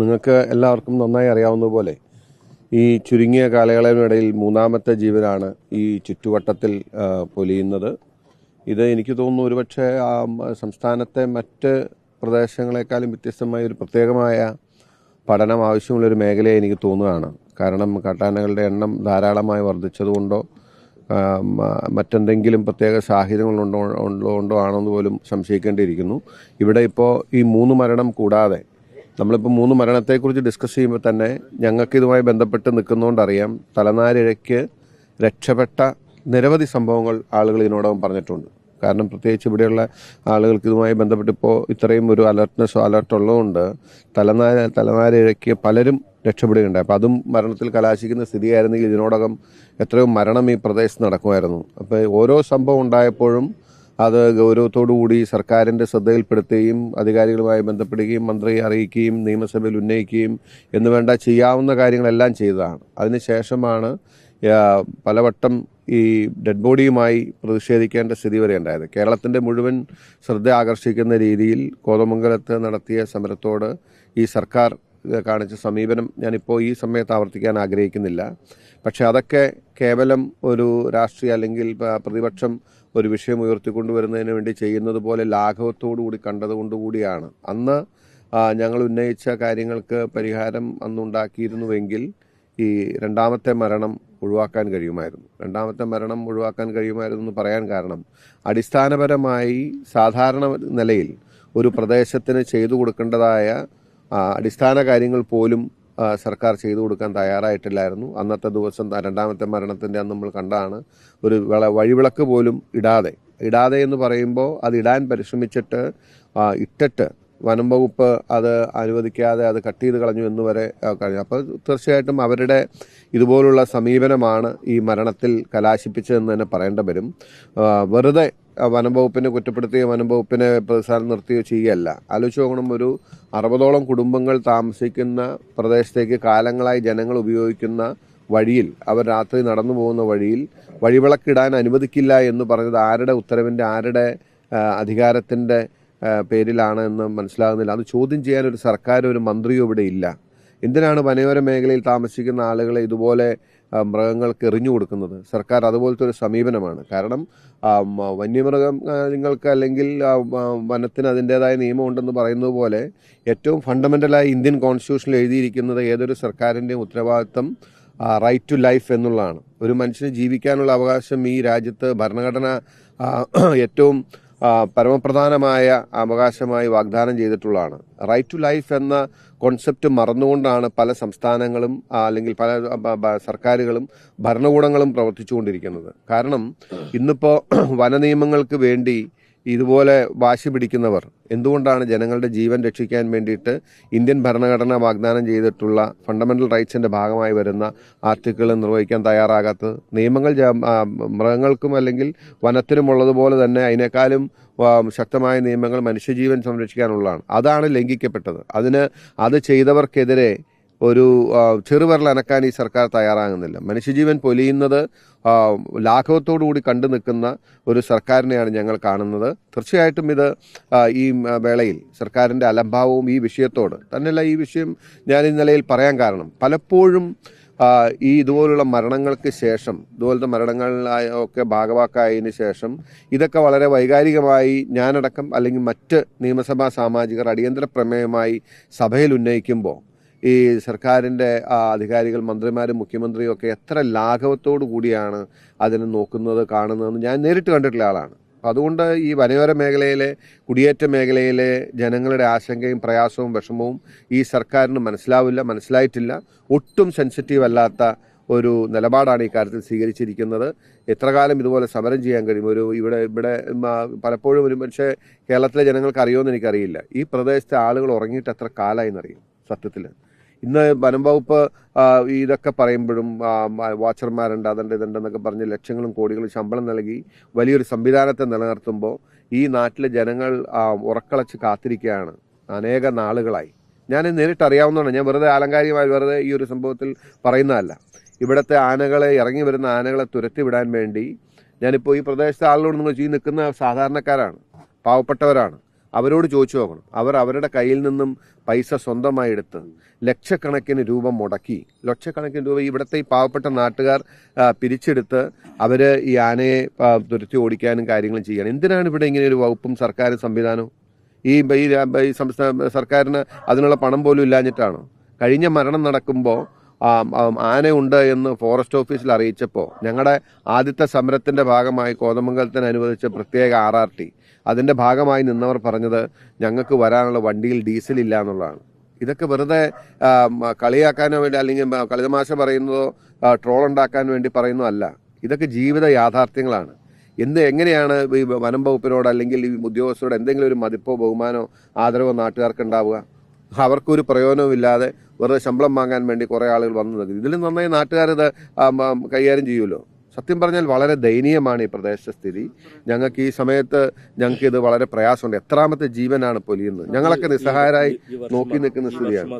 നിങ്ങൾക്ക് എല്ലാവർക്കും നന്നായി അറിയാവുന്നതുപോലെ ഈ ചുരുങ്ങിയ കാലയളവിനിടയിൽ മൂന്നാമത്തെ ജീവനാണ് ഈ ചുറ്റുവട്ടത്തിൽ പൊലിയുന്നത്. ഇത് എനിക്ക് തോന്നുന്നു ഒരുപക്ഷെ സംസ്ഥാനത്തെ മറ്റ് പ്രദേശങ്ങളെക്കാളും വ്യത്യസ്തമായ ഒരു പ്രത്യേകമായ പഠനം ആവശ്യമുള്ളൊരു മേഖലയെ എനിക്ക് തോന്നുകയാണ്. കാരണം കാട്ടാനകളുടെ എണ്ണം ധാരാളമായി വർദ്ധിച്ചതുകൊണ്ടോ മറ്റെന്തെങ്കിലും പ്രത്യേക സാഹചര്യങ്ങളുണ്ടോ ഉണ്ടോ ആണെന്ന് പോലും സംശയിക്കേണ്ടിയിരിക്കുന്നു. ഇവിടെ ഇപ്പോൾ ഈ മൂന്ന് മരണം കൂടാതെ നമ്മളിപ്പോൾ മൂന്ന് മരണത്തെക്കുറിച്ച് ഡിസ്കസ് ചെയ്യുമ്പോൾ തന്നെ ഞങ്ങൾക്ക് ഇതുമായി ബന്ധപ്പെട്ട് നിൽക്കുന്നതുകൊണ്ടറിയാം തലനാരിഴയ്ക്ക് രക്ഷപ്പെട്ട നിരവധി സംഭവങ്ങൾ ആളുകൾ ഇതിനോടകം പറഞ്ഞിട്ടുണ്ട്. കാരണം പ്രത്യേകിച്ച് ഇവിടെയുള്ള ആളുകൾക്ക് ഇതുമായി ബന്ധപ്പെട്ട് ഇപ്പോൾ ഇത്രയും ഒരു അലർട്ട്നെസ് അലർട്ട് ഉള്ളതുകൊണ്ട് തലനാര തലനാരിഴയ്ക്ക് പലരും രക്ഷപ്പെടുകയുണ്ടായി. അപ്പോൾ അതും മരണത്തിൽ കലാശിക്കുന്ന സ്ഥിതിയായിരുന്നെങ്കിൽ ഇതിനോടകം എത്രയോ മരണം ഈ പ്രദേശത്ത് നടക്കുമായിരുന്നു. അപ്പോൾ ഓരോ സംഭവം ഉണ്ടായപ്പോഴും അത് ഗൗരവത്തോടുകൂടി സർക്കാരിന്റെ ശ്രദ്ധയിൽപ്പെടുത്തുകയും അധികാരികളുമായി ബന്ധപ്പെടുകയും മന്ത്രിയെ അറിയിക്കുകയും നിയമസഭയിൽ ഉന്നയിക്കുകയും എന്ന് വേണ്ട ചെയ്യാവുന്ന കാര്യങ്ങളെല്ലാം ചെയ്തതാണ്. അതിനുശേഷമാണ് പലവട്ടം ഈ ഡെഡ് ബോഡിയുമായി പ്രതിഷേധിക്കേണ്ട സ്ഥിതി വരെ ഉണ്ടായത്. കേരളത്തിന്റെ മുഴുവൻ ശ്രദ്ധ ആകർഷിക്കുന്ന രീതിയിൽ കോതമംഗലത്ത് നടത്തിയ സമരത്തോട് ഈ സർക്കാർ കാണിച്ച സമീപനം ഞാനിപ്പോൾ ഈ സമയത്ത് ആവർത്തിക്കാൻ ആഗ്രഹിക്കുന്നില്ല. പക്ഷെ അതൊക്കെ കേവലം ഒരു രാഷ്ട്രീയ അല്ലെങ്കിൽ പ്രതിപക്ഷം ഒരു വിഷയം ഉയർത്തിക്കൊണ്ടുവരുന്നതിന് വേണ്ടി ചെയ്യുന്നത് പോലെ ലാഘവത്തോടു കൂടി കണ്ടതുകൊണ്ടുകൂടിയാണ് അന്ന് ഞങ്ങൾ ഉന്നയിച്ച കാര്യങ്ങൾക്ക് പരിഹാരം അന്നുണ്ടാക്കിയിരുന്നുവെങ്കിൽ ഈ രണ്ടാമത്തെ മരണം ഒഴിവാക്കാൻ കഴിയുമായിരുന്നു. രണ്ടാമത്തെ മരണം ഒഴിവാക്കാൻ കഴിയുമായിരുന്നു എന്ന് പറയാൻ കാരണം അടിസ്ഥാനപരമായി സാധാരണ നിലയിൽ ഒരു പ്രദേശത്തിന് ചെയ്തു കൊടുക്കേണ്ടതായ അടിസ്ഥാന കാര്യങ്ങൾ പോലും സർക്കാർ ചെയ്തു കൊടുക്കാൻ തയ്യാറായിട്ടില്ലായിരുന്നു. അന്നത്തെ ദിവസം രണ്ടാമത്തെ മരണത്തിന്റെ അന്ന് നമ്മൾ കണ്ടാണ് ഒരു വിള വഴിവിളക്ക് പോലും ഇടാതെ. ഇടാതെ എന്ന് പറയുമ്പോൾ അത് ഇടാൻ പരിശ്രമിച്ചിട്ട് ഇട്ടിട്ട് വനം വകുപ്പ് അത് അനുവദിക്കാതെ അത് കട്ട് ചെയ്ത് കളഞ്ഞു എന്ന് വരെ കഴിഞ്ഞു. അപ്പോൾ തീർച്ചയായിട്ടും അവരുടെ ഇതുപോലുള്ള സമീപനമാണ് ഈ മരണത്തിൽ കലാശിപ്പിച്ചതെന്ന് തന്നെ പറയേണ്ട വരും. വെറുതെ വനം വകുപ്പിനെ കുറ്റപ്പെടുത്തുകയോ വനം വകുപ്പിനെ പ്രതിസ്ഥാനം നിർത്തുകയോ ചെയ്യുകയല്ല. ആലോചിച്ച് നോക്കണം ഒരു അറുപതോളം കുടുംബങ്ങൾ താമസിക്കുന്ന പ്രദേശത്തേക്ക് കാലങ്ങളായി ജനങ്ങൾ ഉപയോഗിക്കുന്ന വഴിയിൽ അവർ രാത്രി നടന്നു പോകുന്ന വഴിയിൽ വഴിവിളക്കിടാൻ അനുവദിക്കില്ല എന്ന് പറഞ്ഞത് ആരുടെ ഉത്തരവിന്റെ ആരുടെ അധികാരത്തിന്റെ പേരിലാണ് എന്ന് മനസ്സിലാകുന്നില്ല. അത് ചോദ്യം ചെയ്യാൻ ഒരു സർക്കാരോ ഒരു മന്ത്രിയോ ഇവിടെ ഇല്ല. എന്തിനാണ് വനയോര മേഖലയിൽ താമസിക്കുന്ന ആളുകളെ ഇതുപോലെ മൃഗങ്ങൾക്ക് എറിഞ്ഞു കൊടുക്കുന്നത്? സർക്കാർ അതുപോലത്തെ ഒരു സമീപനമാണ്. കാരണം വന്യമൃഗങ്ങൾക്ക് അല്ലെങ്കിൽ വനത്തിന് അതിന്റെതായ നിയമമുണ്ടെന്ന് പറയുന്നത് പോലെ ഏറ്റവും ഫണ്ടമെന്റലായി ഇന്ത്യൻ കോൺസ്റ്റിറ്റ്യൂഷനിൽ എഴുതിയിരിക്കുന്നത് ഏതൊരു സർക്കാരിന്റെയും ഉത്തരവാദിത്തം റൈറ്റ് ടു ലൈഫ് എന്നുള്ളതാണ്. ഒരു മനുഷ്യന് ജീവിക്കാനുള്ള അവകാശം ഈ രാജ്യത്ത് ഭരണഘടന ഏറ്റവും പരമപ്രധാനമായ അവകാശമായി വാഗ്ദാനം ചെയ്തിട്ടുള്ളതാണ്. റൈറ്റ് ടു ലൈഫ് എന്ന കോൺസെപ്റ്റ് മറന്നുകൊണ്ടാണ് പല സംസ്ഥാനങ്ങളും അല്ലെങ്കിൽ പല സർക്കാരുകളും ഭരണകൂടങ്ങളും പ്രവർത്തിച്ചുകൊണ്ടിരിക്കുന്നത്. കാരണം ഇന്നിപ്പോൾ വനനിയമങ്ങൾക്ക് വേണ്ടി ഇതുപോലെ വാശി പിടിക്കുന്നവർ എന്തുകൊണ്ടാണ് ജനങ്ങളുടെ ജീവൻ രക്ഷിക്കാൻ വേണ്ടിയിട്ട് ഇന്ത്യൻ ഭരണഘടന വാഗ്ദാനം ചെയ്തിട്ടുള്ള ഫണ്ടമെന്റൽ റൈറ്റ്സിന്റെ ഭാഗമായി വരുന്ന ആർട്ടിക്കിൾ നിർവഹിക്കാൻ തയ്യാറാകാത്തത്? നിയമങ്ങൾ മൃഗങ്ങൾക്കും അല്ലെങ്കിൽ വനത്തിനും ഉള്ളതുപോലെ തന്നെ അതിനേക്കാളും ശക്തമായ നിയമങ്ങൾ മനുഷ്യജീവൻ സംരക്ഷിക്കാനുള്ളതാണ്. അതാണ് ലംഘിക്കപ്പെട്ടത്. അതിന് അത് ചെയ്തവർക്കെതിരെ ഒരു ചെറുവിരൽ അനക്കാൻ ഈ സർക്കാർ തയ്യാറാകുന്നില്ല. മനുഷ്യജീവൻ പൊലിയുന്നത് ലാഘവത്തോടുകൂടി കണ്ടു നിൽക്കുന്ന ഒരു സർക്കാരിനെയാണ് ഞങ്ങൾ കാണുന്നത്. തീർച്ചയായിട്ടും ഇത് ഈ വേളയിൽ സർക്കാരിന്റെ അലംഭാവവും ഈ വിഷയത്തോട് തന്നെയല്ല ഈ വിഷയം ഞാൻ ഈ നിലയിൽ പറയാൻ കാരണം പലപ്പോഴും ഈ ഇതുപോലുള്ള മരണങ്ങൾക്ക് ശേഷം ഇതുപോലത്തെ മരണങ്ങളിലായ ഒക്കെ ഭാഗവാക്കായതിനു ശേഷം ഇതൊക്കെ വളരെ വൈകാരികമായി ഞാനടക്കം അല്ലെങ്കിൽ മറ്റ് നിയമസഭാ സാമാജികർ അടിയന്തര പ്രമേയമായി സഭയിൽ ഉന്നയിക്കുമ്പോൾ ഈ സർക്കാരിന്റെ അധികാരികൾ മന്ത്രിമാരും മുഖ്യമന്ത്രിയും ഒക്കെ എത്ര ലാഘവത്തോടു കൂടിയാണ് അതിനെ നോക്കുന്നത് കാണുന്നതെന്ന് ഞാൻ നേരിട്ട് കണ്ടിട്ടുള്ള ആളാണ്. അതുകൊണ്ട് ഈ വനയോര മേഖലയിലെ കുടിയേറ്റ മേഖലയിലെ ജനങ്ങളുടെ ആശങ്കയും പ്രയാസവും വിഷമവും ഈ സർക്കാരിന് മനസ്സിലാവില്ല മനസ്സിലായിട്ടില്ല. ഒട്ടും സെൻസിറ്റീവ് അല്ലാത്ത ഒരു നിലപാടാണ് ഈ കാര്യത്തിൽ സ്വീകരിച്ചിരിക്കുന്നത്. എത്ര കാലം ഇതുപോലെ സമരം ചെയ്യാൻ കഴിയും? ഒരു ഇവിടെ ഇവിടെ പലപ്പോഴും ഒരു പക്ഷേ കേരളത്തിലെ ജനങ്ങൾക്ക് അറിയുമെന്ന് എനിക്കറിയില്ല. ഈ പ്രദേശത്തെ ആളുകൾ ഉറങ്ങിയിട്ട് എത്ര കാലമായി എന്നറിയും? സത്യത്തിൽ. ഇന്ന് വനം വകുപ്പ് ഇതൊക്കെ പറയുമ്പോഴും വാച്ചർമാരുണ്ട് അതുണ്ട് ഇതുണ്ടെന്നൊക്കെ പറഞ്ഞ് ലക്ഷങ്ങളും കോടികളും ശമ്പളം നൽകി വലിയൊരു സംവിധാനത്തെ നിലനിർത്തുമ്പോൾ ഈ നാട്ടിലെ ജനങ്ങൾ ഉറക്കളച്ച് കാത്തിരിക്കുകയാണ് അനേക നാളുകളായി. ഞാൻ നേരിട്ട് അറിയാവുന്നതാണ്. ഞാൻ വെറുതെ ആലങ്കാരികമായി വെറുതെ ഈ ഒരു സംഭവത്തിൽ പറയുന്നതല്ല. ഇവിടുത്തെ ആനകളെ ഇറങ്ങി വരുന്ന ആനകളെ തുരത്തി വിടാൻ വേണ്ടി ഞാനിപ്പോൾ ഈ പ്രദേശത്തെ ആളുകളോട് നിങ്ങൾ ചെയ്ത് നിൽക്കുന്ന സാധാരണക്കാരാണ് പാവപ്പെട്ടവരാണ്. അവരോട് ചോദിച്ചു നോക്കണം. അവർ അവരുടെ കയ്യിൽ നിന്നും പൈസ സ്വന്തമായി എടുത്ത് ലക്ഷക്കണക്കിന് രൂപ മുടക്കി ലക്ഷക്കണക്കിന് രൂപ ഇവിടുത്തെ ഈ പാവപ്പെട്ട നാട്ടുകാർ പിരിച്ചെടുത്ത് അവർ ഈ ആനയെ തുരത്തി ഓടിക്കാനും കാര്യങ്ങളും ചെയ്യണം. എന്തിനാണ് ഇവിടെ ഇങ്ങനെ ഒരു വകുപ്പും സർക്കാർ സംവിധാനവും? ഈ ഈ സംസ്ഥാന സർക്കാരിന് അതിനുള്ള പണം പോലും ഇല്ലാഞ്ഞിട്ടാണോ? കഴിഞ്ഞ മരണം നടക്കുമ്പോൾ ആനയുണ്ട് എന്ന് ഫോറസ്റ്റ് ഓഫീസിൽ അറിയിച്ചപ്പോൾ ഞങ്ങളുടെ ആദ്യത്തെ സമരത്തിന്റെ ഭാഗമായി കോതമംഗലത്തിന് അനുവദിച്ച പ്രത്യേക ആർ ആർ ടി അതിന്റെ ഭാഗമായി നിന്നവർ പറഞ്ഞത് ഞങ്ങൾക്ക് വരാനുള്ള വണ്ടിയിൽ ഡീസൽ ഇല്ല എന്നുള്ളതാണ്. ഇതൊക്കെ വെറുതെ കളിയാക്കാനോ വേണ്ടി അല്ലെങ്കിൽ കളിതമാശ പറയുന്നതോ ട്രോൾ ഉണ്ടാക്കാൻ വേണ്ടി പറയുന്നതോ അല്ല. ഇതൊക്കെ ജീവിത യാഥാർത്ഥ്യങ്ങളാണ്. എന്ത് എങ്ങനെയാണ് ഈ വനം വകുപ്പിനോട് അല്ലെങ്കിൽ ഈ ഉദ്യോഗസ്ഥരോട് എന്തെങ്കിലും ഒരു മതിപ്പോ ബഹുമാനോ ആദരവോ നാട്ടുകാർക്ക് ഉണ്ടാവുക അവർക്കൊരു പ്രയോജനവും ഇല്ലാതെ വെറുതെ ശമ്പളം വാങ്ങാൻ വേണ്ടി കുറേ ആളുകൾ വന്നു നിൽക്കുന്നു. ഇതിലും നന്നായി ആം, കൈകാര്യം ചെയ്യുമല്ലോ? സത്യം പറഞ്ഞാൽ വളരെ ദയനീയമാണ് ഈ പ്രദേശത്തെ സ്ഥിതി. ഞങ്ങൾക്ക് ഈ സമയത്ത് ഞങ്ങൾക്ക് ഇത് വളരെ പ്രയാസമുണ്ട്. എത്രാമത്തെ ജീവനാണ് പൊലിയുന്നത്? ഞങ്ങളൊക്കെ നിസ്സഹായരായി നോക്കി നിൽക്കുന്ന സ്ഥിതിയാണ്.